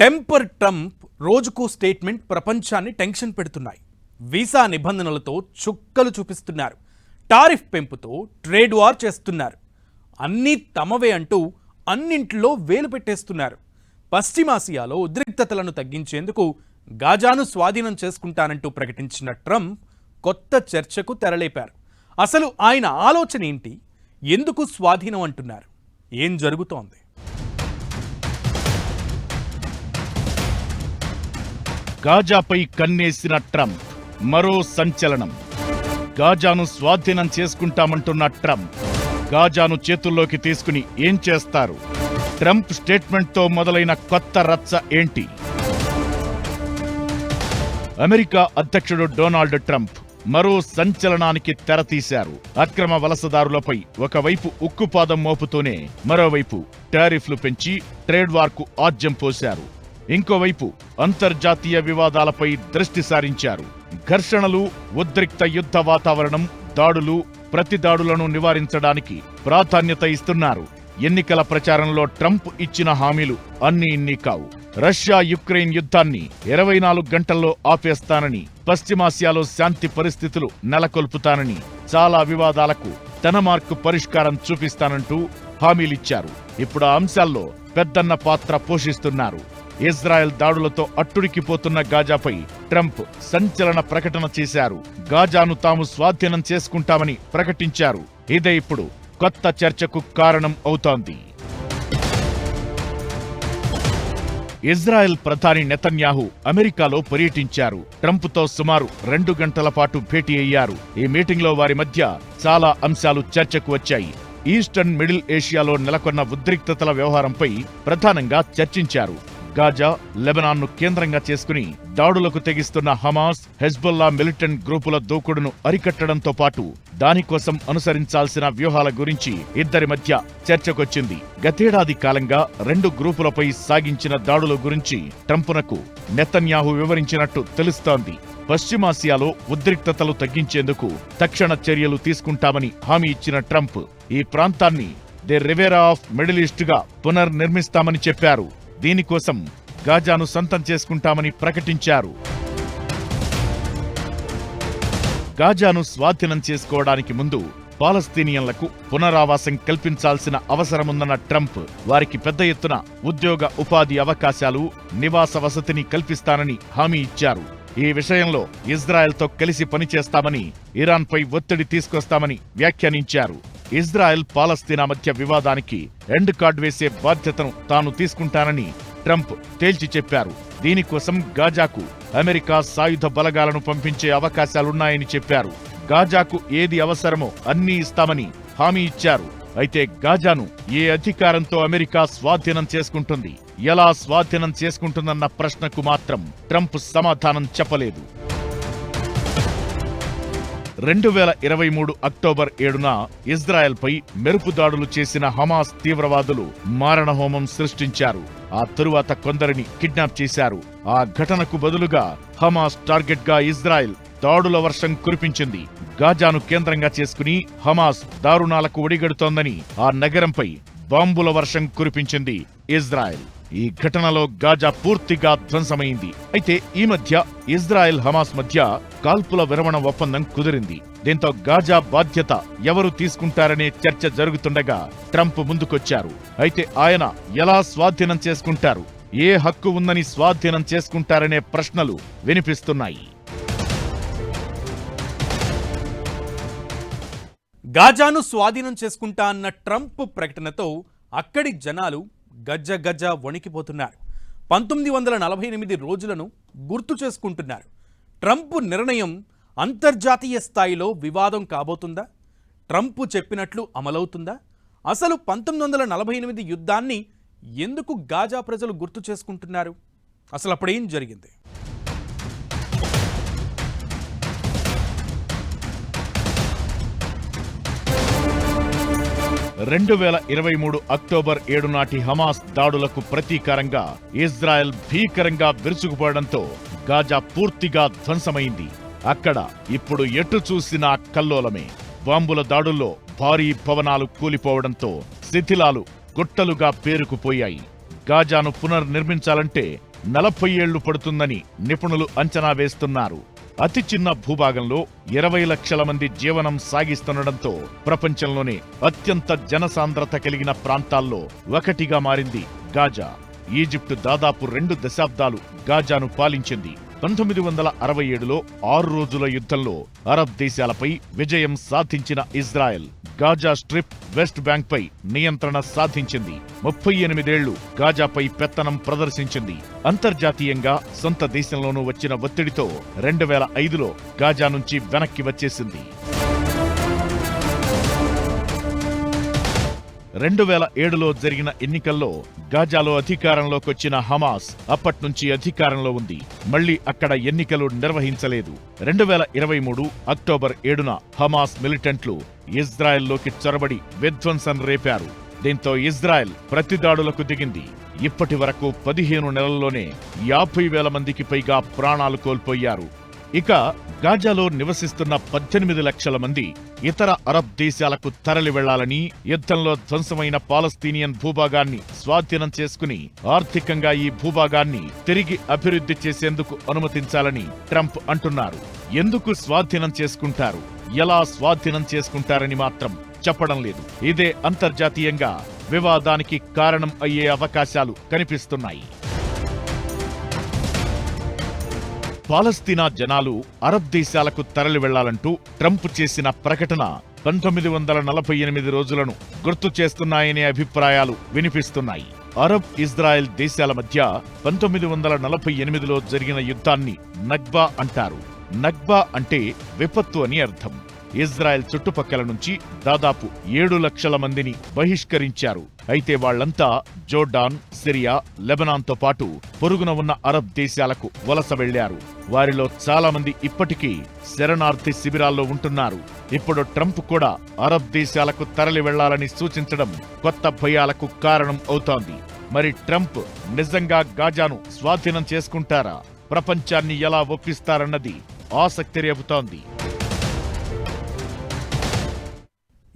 Temper Trump రోజుకో statement ప్రపంచాన్ని tension పెడుతున్నాయి. వీసా నిబంధనలతో చుక్కలు చూపిస్తున్నారు. టారిఫ్ పెంపుతో ట్రేడ్ వార్ చేస్తున్నారు. అన్నీ తమవే అంటూ అన్నింటిలో వేలు పెట్టేస్తున్నారు. పశ్చిమాసియాలో ఉద్రిక్తతలను తగ్గించేందుకు గాజాను స్వాధీనం చేసుకుంటానంటూ ప్రకటించిన ట్రంప్ కొత్త చర్చకు తెరలేపారు. అసలు ఆయన ఆలోచన ఏంటి? ఎందుకు స్వాధీనం అంటున్నారు? ఏం జరుగుతోంది? గాజాపై కన్నేసిన ట్రంప్. మరో సంచలనం. గాజాను స్వాధీనం చేసుకుంటామంటున్న ట్రంప్. గాజాను చేతుల్లోకి తీసుకుని ఏం చేస్తారు? ట్రంప్ స్టేట్మెంట్తో మొదలైన కొత్త రచ్చ ఏంటి? అమెరికా అధ్యక్షుడు డొనాల్డ్ ట్రంప్ మరో సంచలనానికి తెరతీశారు అక్రమ వలసదారులపై ఒకవైపు ఉక్కుపాదం మోపుతూనే మరోవైపు టారిఫ్లు పెంచి ట్రేడ్ వార్కు ఆజ్యం పోశారు. ఇంకోవైపు అంతర్జాతీయ వివాదాలపై దృష్టి సారించారు. ఘర్షణలు ఉద్రిక్త యుద్ధ వాతావరణం దాడులు ప్రతిదాడులను నివారించడానికి ప్రాధాన్యత ఇస్తున్నారు. ఎన్నికల ప్రచారంలో ట్రంప్ ఇచ్చిన హామీలు అన్ని ఇన్ని కావు. రష్యా యుక్రెయిన్ యుద్ధాన్ని ఇరవై నాలుగు గంటల్లో ఆపేస్తానని పశ్చిమాసియాలో శాంతి పరిస్థితులు నెలకొల్పుతానని చాలా వివాదాలకు తన మార్కు పరిష్కారం చూపిస్తానంటూ హామీలిచ్చారు. ఇప్పుడు ఆ అంశాల్లో పెద్దన్న పాత్ర పోషిస్తున్నారు. ఇజ్రాయెల్ దాడులతో అట్టుడికిపోతున్న గాజాపై ట్రంప్ సంచలన ప్రకటన చేశారు. గాజాను తాము స్వాధీనం చేసుకుంటామని ప్రకటించారు. ఇదే ఇప్పుడు కొత్త చర్చకు కారణం అవుతోంది. ఇజ్రాయెల్ ప్రధాని నెతన్యాహు అమెరికాలో పర్యటించారు. ట్రంప్తో సుమారు రెండు గంటల పాటు భేటీ అయ్యారు. ఈ మీటింగ్లో వారి మధ్య చాలా అంశాలు చర్చకు వచ్చాయి. ఈస్టర్న్ మిడిల్ ఏషియాలో నెలకొన్న ఉద్రిక్తతల వ్యవహారంపై ప్రధానంగా చర్చించారు. గాజా లెబనాన్ను కేంద్రంగా చేసుకుని దాడులకు తెగిస్తున్న హమాస్ హెజ్బుల్లా మిలిటెంట్ గ్రూపుల దూకుడును అరికట్టడంతో పాటు దానికోసం అనుసరించాల్సిన వ్యూహాల గురించి ఇద్దరి మధ్య చర్చకొచ్చింది. గతేడాది కాలంగా రెండు గ్రూపులపై సాగించిన దాడుల గురించి ట్రంపునకు నెతన్యాహు వివరించినట్టు తెలుస్తోంది. పశ్చిమాసియాలో ఉద్రిక్తతలు తగ్గించేందుకు తక్షణ చర్యలు తీసుకుంటామని హామీ ఇచ్చిన ట్రంప్ ఈ ప్రాంతాన్ని ది రివేరా ఆఫ్ మిడిల్ ఈస్ట్గా పునర్నిర్మిస్తామని చెప్పారు. దీనికోసం గాజాను సొంతం చేసుకుంటామని ప్రకటించారు. గాజాను స్వాధీనం చేసుకోవడానికి ముందు పాలస్తీనియన్లకు పునరావాసం కల్పించాల్సిన అవసరముందన్న ట్రంప్ వారికి పెద్ద ఎత్తున ఉద్యోగ ఉపాధి అవకాశాలు నివాస వసతిని కల్పిస్తానని హామీ ఇచ్చారు. ఈ విషయంలో ఇజ్రాయెల్తో కలిసి పనిచేస్తామని ఇరాన్పై ఒత్తిడి తీసుకొస్తామని వ్యాఖ్యానించారు. ఇజ్రాయెల్ పాలస్తీనా మధ్య వివాదానికి ఎండ్ కార్డ్ వేసే బాధ్యతను తాను తీసుకుంటానని ట్రంప్ తేల్చి చెప్పారు. దీనికోసం గాజాకు అమెరికా సాయుధ బలగాలను పంపించే అవకాశాలున్నాయని చెప్పారు. గాజాకు ఏది అవసరమో అన్నీ ఇస్తామని హామీ ఇచ్చారు. అయితే గాజాను ఏ అధికారంతో అమెరికా స్వాధీనం చేసుకుంటుంది? ఎలా స్వాధీనం చేసుకుంటుందన్న ప్రశ్నకు మాత్రం ట్రంప్ సమాధానం చెప్పలేదు. రెండు వేల ఇరవై మూడు అక్టోబర్ ఏడున ఇజ్రాయెల్పై మెరుపు దాడులు చేసిన హమాస్ తీవ్రవాదులు మారణహోమం సృష్టించారు. ఆ తరువాత కొందరిని కిడ్నాప్ చేశారు. ఆ ఘటనకు బదులుగా హమాస్ టార్గెట్గా ఇజ్రాయెల్ దాడుల వర్షం కురిపించింది. గాజాను కేంద్రంగా చేసుకుని హమాస్ దారుణాలకు ఒడిగడుతోందని ఆ నగరంపై బాంబుల వర్షం కురిపించింది ఇజ్రాయెల్. ఈ ఘటనలో గాజా పూర్తిగా ధ్వంసమైంది. అయితే ఈ మధ్య ఇజ్రాయెల్ హమాస్ మధ్య కాల్పుల విరమణ ఒప్పందం కుదిరింది. దీంతో గాజా బాధ్యత ఎవరు తీసుకుంటారనే చర్చ జరుగుతుండగా ట్రంప్ ముందుకొచ్చారు. అయితే ఆయన ఎలా స్వాధీనం చేసుకుంటారు? ఏ హక్కు ఉందని స్వాధీనం చేసుకుంటారనే ప్రశ్నలు వినిపిస్తున్నాయి. గాజాను స్వాధీనం చేసుకుంటా అన్న ట్రంప్ ప్రకటనతో అక్కడి జనాలు గజ్జ గజ్జ వణికిపోతున్నారు. పంతొమ్మిది వందల నలభై ఎనిమిది రోజులను గుర్తు చేసుకుంటున్నారు. ట్రంప్ నిర్ణయం అంతర్జాతీయ స్థాయిలో వివాదం కాబోతుందా? ట్రంప్ చెప్పినట్లు అమలవుతుందా? అసలు పంతొమ్మిది వందల నలభై ఎనిమిది యుద్ధాన్ని ఎందుకు గాజా ప్రజలు గుర్తు చేసుకుంటున్నారు? అసలు అప్పుడేం జరిగింది? రెండు వేల ఇరవై మూడు అక్టోబర్ ఏడు నాటి హమాస్ దాడులకు ప్రతీకారంగా ఇజ్రాయెల్ భీకరంగా విరుచుకుపోవడంతో గాజా పూర్తిగా ధ్వంసమైంది. అక్కడ ఇప్పుడు ఎటు చూసినా కల్లోలమే. బాంబుల దాడుల్లో భారీ భవనాలు కూలిపోవడంతో శిథిలాలు గుట్టలుగా పేరుకుపోయాయి. గాజాను పునర్నిర్మించాలంటే నలభై ఏళ్ళు పడుతుందని నిపుణులు అంచనా వేస్తున్నారు. అతి చిన్న భూభాగంలో ఇరవై లక్షల మంది జీవనం సాగిస్తుండటంతో ప్రపంచంలోనే అత్యంత జనసాంద్రత కలిగిన ప్రాంతాల్లో ఒకటిగా మారింది గాజా. ఈజిప్టు దాదాపు రెండు దశాబ్దాలు గాజాను పాలించింది. పంతొమ్మిది వందల అరవై ఏడులో ఆరు రోజుల యుద్ధంలో అరబ్ దేశాలపై విజయం సాధించిన Israel Gaza Strip West Bank పై నియంత్రణ సాధించింది. ముప్పై ఎనిమిదేళ్ళు గాజాపై పెత్తనం ప్రదర్శించింది. అంతర్జాతీయంగా సొంత దేశంలోనూ వచ్చిన ఒత్తిడితో రెండు వేల ఐదులో గాజా నుంచి వెనక్కి వచ్చేసింది. రెండు వేల ఏడులో జరిగిన ఎన్నికల్లో గాజాలో అధికారంలోకి వచ్చిన హమాస్ అప్పట్నుంచి అధికారంలో ఉంది. మళ్ళీ అక్కడ ఎన్నికలు నిర్వహించలేదు. రెండు వేల ఇరవై మూడు అక్టోబర్ ఏడున హమాస్ మిలిటెంట్లు ఇజ్రాయెల్లోకి చొరబడి విధ్వంసం రేపారు. దీంతో ఇజ్రాయెల్ ప్రతిదాడులకు దిగింది. ఇప్పటి వరకు పదిహేను నెలల్లోనే యాభై వేల మందికి పైగా ప్రాణాలు కోల్పోయారు. ఇక గాజాలో నివసిస్తున్న పద్దెనిమిది లక్షల మంది ఇతర అరబ్ దేశాలకు తరలి వెళ్ళాలని యుద్ధంలో ధ్వంసమైన పాలస్తీనియన్ భూభాగాన్ని స్వాధీనం చేసుకుని ఆర్థికంగా ఈ భూభాగాన్ని తిరిగి అభివృద్ధి చేసేందుకు అనుమతించాలని ట్రంప్ అంటున్నారు. ఎందుకు స్వాధీనం చేసుకుంటారు? ఎలా స్వాధీనం చేసుకుంటారని మాత్రం చెప్పడం లేదు. ఇదే అంతర్జాతీయంగా వివాదానికి కారణం అయ్యే అవకాశాలు కనిపిస్తున్నాయి. పాలస్తీనా జనాలు అరబ్ దేశాలకు తరలి వెళ్ళాలంటూ ట్రంప్ చేసిన ప్రకటన పంతొమ్మిది వందల నలభై ఎనిమిది రోజులను గుర్తు చేస్తున్నాయనే అభిప్రాయాలు వినిపిస్తున్నాయి. అరబ్ ఇజ్రాయెల్ దేశాల మధ్య పంతొమ్మిది వందల నలభై ఎనిమిదిలో జరిగిన యుద్ధాన్ని నగ్బా అంటారు. నగ్బా అంటే విపత్తు అని అర్థం. ఇజ్రాయెల్ చుట్టుపక్కల నుంచి దాదాపు ఏడు లక్షల మందిని బహిష్కరించారు. అయితే వాళ్ళంతా జోర్డాన్ సిరియా లెబనాన్తో పాటు పొరుగున ఉన్న అరబ్ దేశాలకు వలస వెళ్ళారు వారిలో చాలా మంది ఇప్పటికీ శరణార్థి శిబిరాల్లో ఉంటున్నారు. ఇప్పుడు ట్రంప్ కూడా అరబ్ దేశాలకు తరలి వెళ్ళాలని సూచించడం కొత్త భయాలకు కారణం అవుతోంది. మరి ట్రంప్ నిజంగా గాజాను స్వాధీనం చేసుకుంటారా? ప్రపంచాన్ని ఎలా ఒప్పిస్తారన్నది ఆసక్తి రేపుతోంది